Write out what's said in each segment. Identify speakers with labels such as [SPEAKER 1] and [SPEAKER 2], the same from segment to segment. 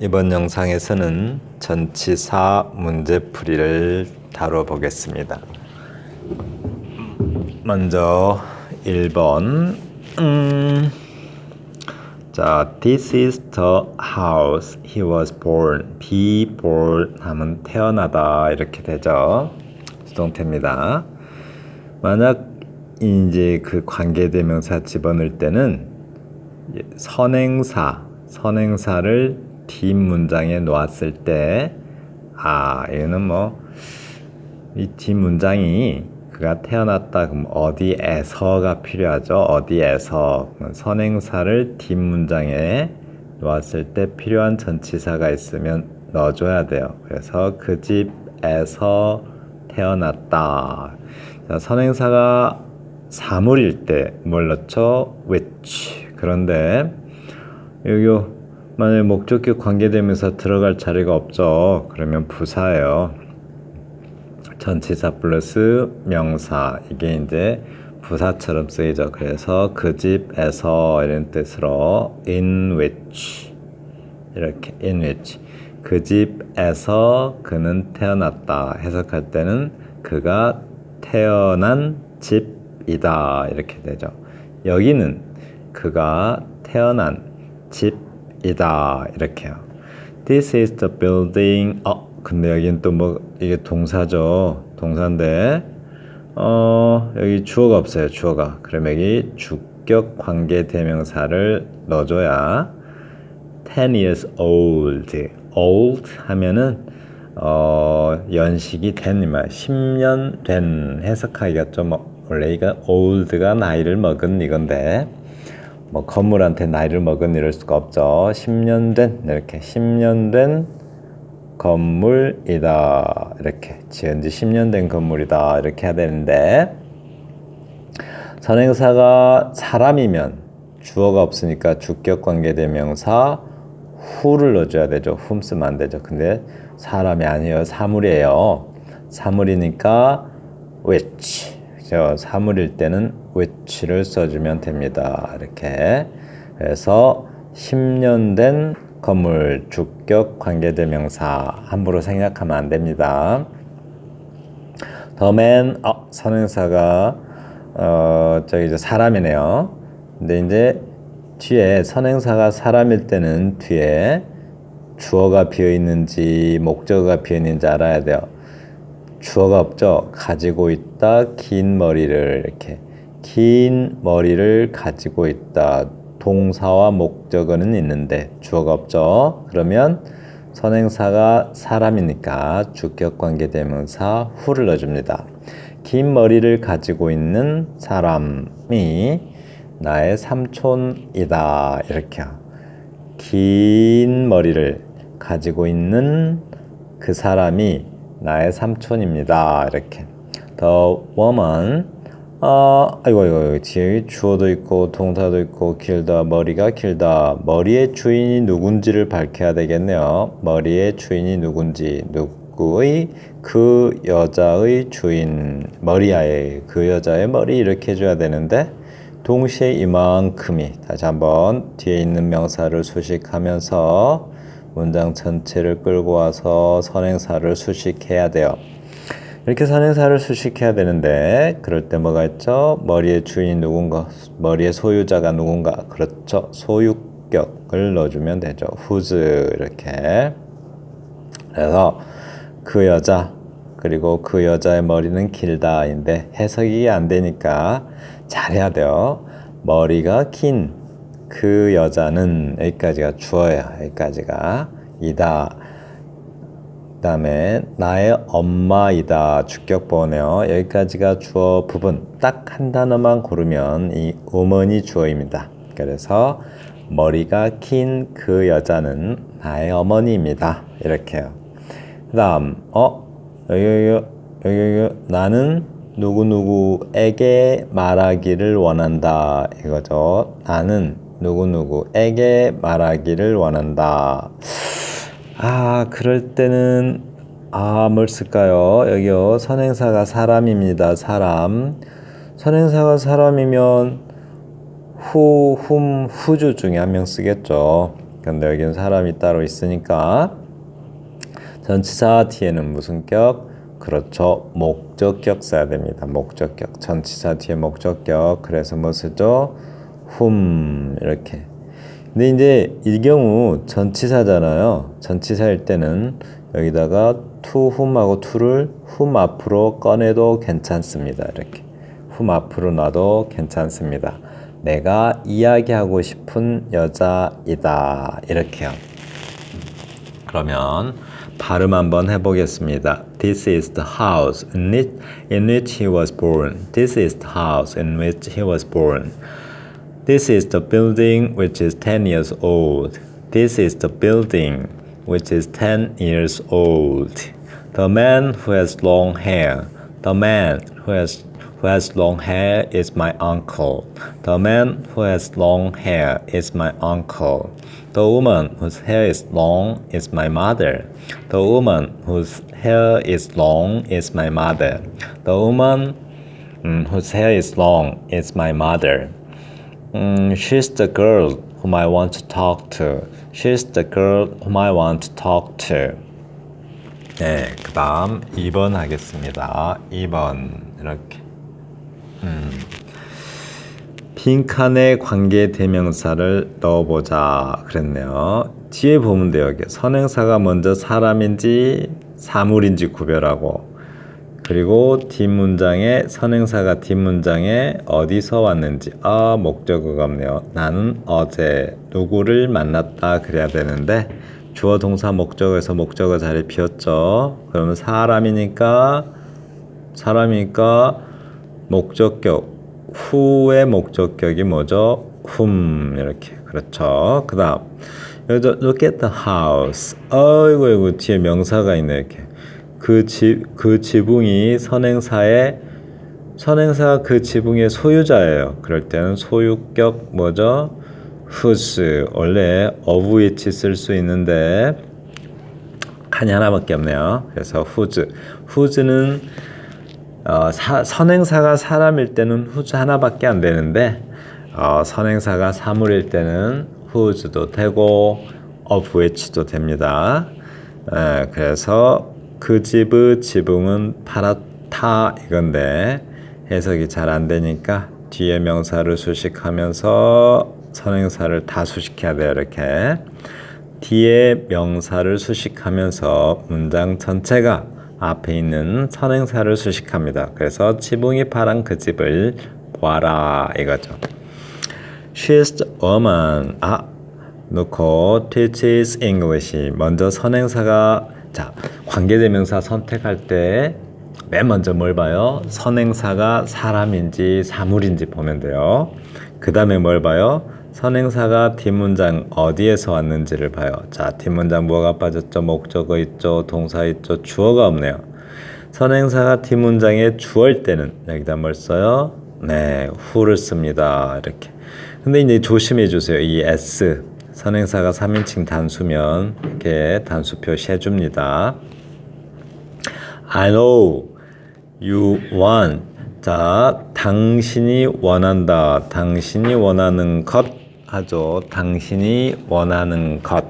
[SPEAKER 1] 이번 영상에서는 전치사 문제풀이를 다뤄보겠습니다. 먼저 1번 음, 자, this is the house he was born. be born 하면 태어나다 이렇게 되죠. 수동태입니다. 만약 이제 그 관계대명사 집어넣을 때는 선행사, 선행사를 뒷 문장에 놓았을 때, 아, 얘는 뭐, 이 뒷 문장이 그가 태어났다, 그럼 어디에서가 필요하죠? 어디에서. 선행사를 뒷 문장에 놓았을 때 필요한 전치사가 있으면 넣어줘야 돼요. 그래서 그 집에서 태어났다. 자, 선행사가 사물일 때 뭘 넣죠? which. 그런데 여기 만약에 목적격 관계되면서 들어갈 자리가 없죠. 그러면 부사예요. 전치사 플러스 명사 이게 이제 부사처럼 쓰이죠. 그래서 그 집에서 이런 뜻으로 in which 이렇게 in which 그 집에서 그는 태어났다 해석할 때는 그가 태어난 집이다 이렇게 되죠. 여기는 그가 태어난 집 이다 이렇게요. This is the building. 어, 근데 여긴 또뭐 이게 동사죠. 동사인데 어 여기 주어가 없어요. 주어가. 그럼 여기 주격 관계 대명사를 넣어줘야 10 years old. old 하면은 어 연식이 된 말, 10년 된 해석하기가 좀 원래 이거 old가 나이를 먹은 이건데 뭐 건물한테 나이를 먹은 이럴 수가 없죠. 10년 된 이렇게 10년 된 건물이다 이렇게 지은 지 10년 된 건물이다 이렇게 해야 되는데 선행사가 사람이면 주어가 없으니까 주격 관계 대명사 후를 넣어줘야 되죠. 훔 쓰면 안 되죠. 근데 사람이 아니에요. 사물이에요. 사물이니까 which 저 사물일 때는 which를 써주면 됩니다. 이렇게 그래서 10년 된 건물 주격 관계대명사 함부로 생략하면 안 됩니다. 더맨 어, 선행사가 어 저기 이제 사람이네요. 근데 이제 뒤에 선행사가 사람일 때는 뒤에 주어가 비어 있는지 목적어가 비어 있는지 알아야 돼요. 주어가 없죠. 가지고 있다. 긴 머리를 이렇게 긴 머리를 가지고 있다. 동사와 목적어는 있는데 주어가 없죠. 그러면 선행사가 사람이니까 주격 관계 대명사 후를 넣어줍니다. 긴 머리를 가지고 있는 사람이 나의 삼촌이다. 이렇게 긴 머리를 가지고 있는 그 사람이 나의 삼촌입니다. 이렇게 The woman 아, 아이고, 아이고, 뒤에 주어도 있고, 동사도 있고, 길다, 머리가 길다. 머리의 주인이 누군지를 밝혀야 되겠네요. 머리의 주인이 누군지, 누구의, 그 여자의 주인, 머리아의, 그 여자의 머리 이렇게 해줘야 되는데, 동시에 이만큼이, 다시 한번 뒤에 있는 명사를 수식하면서 문장 전체를 끌고 와서 선행사를 수식해야 돼요. 이렇게 선행사를 수식해야 되는데 그럴 때 뭐가 있죠? 머리의 주인이 누군가, 머리의 소유자가 누군가. 그렇죠. 소유격을 넣어주면 되죠. whose 이렇게. 그래서 그 여자 그리고 그 여자의 머리는 길다인데 해석이 안 되니까 잘해야 돼요. 머리가 긴 그 여자는 여기까지가 주어야 여기까지가 이다. 그다음에 나의 엄마이다 주격보네요. 여기까지가 주어 부분 딱 한 단어만 고르면 이 woman이 주어입니다. 그래서 머리가 긴 그 여자는 나의 어머니입니다. 이렇게요. 그다음 어 여기 여기 여기 여기 나는 누구 누구에게 말하기를 원한다 이거죠. 나는 누구 누구에게 말하기를 원한다. 아, 그럴 때는 아, 뭘 쓸까요? 여기요. 선행사가 사람입니다. 사람. 선행사가 사람이면 후, 훔, 후주 중에 한 명 쓰겠죠. 근데 여기는 사람이 따로 있으니까 전치사 뒤에는 무슨 격? 그렇죠. 목적격 써야 됩니다. 목적격. 전치사 뒤에 목적격. 그래서 뭐 쓰죠? whom 이렇게. 근데 이제 이 경우 전치사잖아요. 전치사일 때는 여기다가 to whom하고 to를 whom 앞으로 꺼내도 괜찮습니다. 이렇게. whom 앞으로 놔도 괜찮습니다. 내가 이야기하고 싶은 여자이다. 이렇게요. 그러면 발음 한번 해보겠습니다. This is the house in which, he was born. This is the house in which he was born. This is the building which is 10 years old. This is the building which is 10 years old. The man who has long hair. The man who has who has long hair is my uncle. The man who has long hair is my uncle. The woman whose hair is long is my mother. The woman whose hair is long is my mother. The woman mm, whose hair is long is my mother. Mm, she's the girl whom I want to talk to. She's the girl whom I want to talk to. 네, 그 다음 2번 하겠습니다. 2번 이렇게 빈칸에 관계 대명사를 넣어보자 그랬네요. 뒤에 보면 돼요. 선행사가 먼저 사람인지 사물인지 구별하고 그리고 뒷문장에 선행사가 뒷문장에 어디서 왔는지 아 목적어가 없네요. 나는 어제 누구를 만났다 그래야 되는데 주어 동사 목적어에서 목적어 자리 비었죠. 그러면 사람이니까 사람이니까 목적격 후의 목적격이 뭐죠? whom 이렇게 그렇죠. 그다음 여기서 look at the house. 어이구 이구 뒤에 명사가 있네 이렇게 그집그 지붕이 선행사의 선행사가 그 지붕의 소유자예요. 그럴 때는 소유격 뭐죠? whose 원래 of which 쓸 수 있는데 칸이 하나밖에 없네요. 그래서 whose whose는 어, 사, 선행사가 사람일 때는 whose 하나밖에 안 되는데 어, 선행사가 사물일 때는 whose도 되고 of which도 됩니다. 에, 그래서 그 집의 지붕은 파랗다 이건데 해석이 잘 안 되니까 뒤에 명사를 수식하면서 선행사를 다 수식해야 돼요 이렇게 뒤에 명사를 수식하면서 문장 전체가 앞에 있는 선행사를 수식합니다. 그래서 지붕이 파란 그 집을 보아라 이거죠. She's the woman. 아 놓고 teaches English. 먼저 선행사가 자 관계대명사 선택할 때 맨 먼저 뭘 봐요? 선행사가 사람인지 사물인지 보면 돼요. 그 다음에 뭘 봐요? 선행사가 뒷문장 어디에서 왔는지를 봐요. 자, 뒷문장 뭐가 빠졌죠? 목적어 있죠? 동사 있죠? 주어가 없네요. 선행사가 뒷문장에 주어일 때는 여기다 뭘 써요? 네, who를 씁니다. 이렇게. 근데 이제 조심해 주세요. 이 s 선행사가 3인칭 단수면 이렇게 단수 표시해 줍니다. I know you want. 자, 당신이 원한다. 당신이 원하는 것 하죠. 당신이 원하는 것.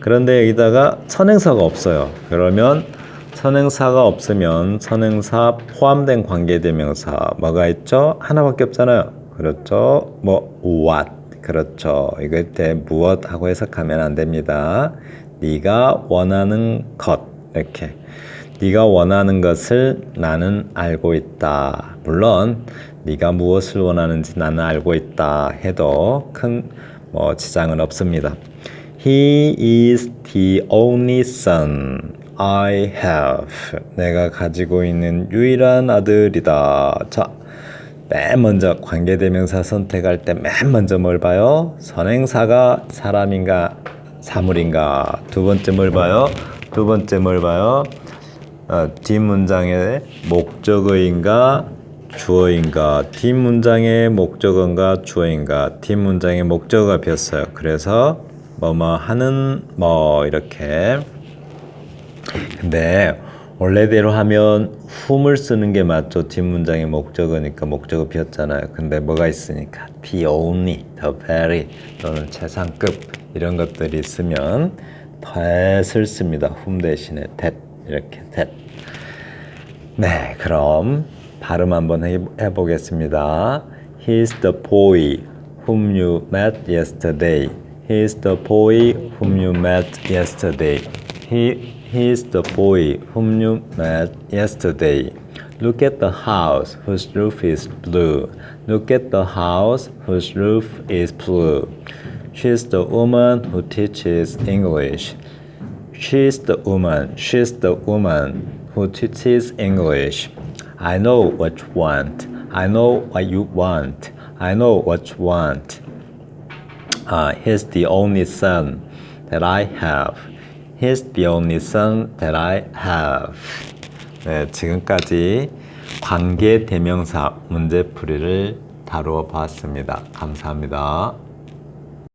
[SPEAKER 1] 그런데 여기다가 선행사가 없어요. 그러면 선행사가 없으면 선행사 포함된 관계대명사 뭐가 있죠? 하나밖에 없잖아요. 그렇죠? 뭐 what 그렇죠. 이럴 때 무엇하고 해석하면 안 됩니다. 네가 원하는 것 이렇게 네가 원하는 것을 나는 알고 있다. 물론 네가 무엇을 원하는지 나는 알고 있다 해도 큰 뭐 지장은 없습니다. He is the only son I have. 내가 가지고 있는 유일한 아들이다. 자, 맨 먼저 관계대명사 선택할 때 맨 먼저 뭘 봐요? 선행사가 사람인가 사물인가. 두 번째 뭘 봐요? 두 번째 뭘 봐요? 어, 뒷문장의 목적어인가 주어인가 뒷문장의 목적어인가 주어인가 뒷문장의 목적어가 비었어요. 그래서 뭐뭐 하는 뭐 이렇게 근데 원래대로 하면 whom을 쓰는 게 맞죠. 뒷문장의 목적어니까 목적어 비었잖아요. 근데 뭐가 있으니까 the only, the very 또는 최상급 이런 것들이 있으면 that을 씁니다. whom 대신에 that 이렇게 that. 네, 그럼 발음 한번 해, 해보겠습니다. He's the boy whom you met yesterday. He's the boy whom you met yesterday. He He's the boy whom you met yesterday. Look at the house whose roof is blue. Look at the house whose roof is blue. She's the woman who teaches English. She's the woman. She's the woman who teaches English. I know what you want. I know what you want. I know what you want. Uh, he's the only son that I have. He's the only son that I have. 네, 지금까지 관계 대명사 문제풀이를 다루어 봤습니다. 감사합니다.